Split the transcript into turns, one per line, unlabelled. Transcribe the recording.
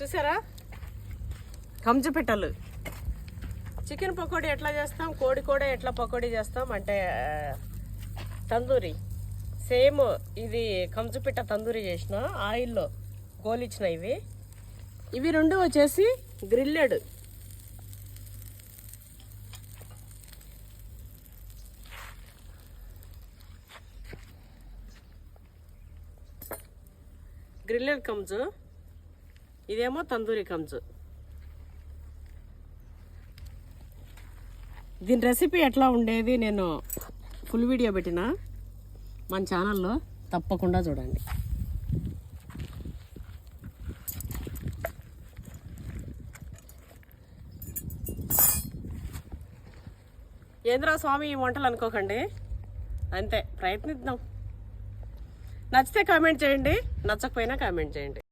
చూసారా? కంజు పిట్టలు. చికెన్ పకోడీ ఎట్లా చేస్తాం? కోడి కూడా ఎట్లా పకోడీ చేస్తాం? అంటే తందూరి. సేమ్ ఇది కంజు పిట్ట తందూరి చేసిన ఆయిల్లో గోలిచ్చిన ఇవి. ఇవి రెండు వచ్చేసి గ్రిల్లెడ్. గ్రిల్లెడ్ కంజు ఇదేమో తందూరి కంజు. దీని రెసిపీ ఎట్లా ఉండేది నేను ఫుల్ వీడియో పెట్టిన మన ఛానల్లో తప్పకుండా చూడండి. ఏంద్రా స్వామి ఈ వంటలు అనుకోకండి? అంతే ప్రయత్నిద్దాం. నచ్చితే కామెంట్ చేయండి నచ్చకపోయినా కామెంట్ చేయండి.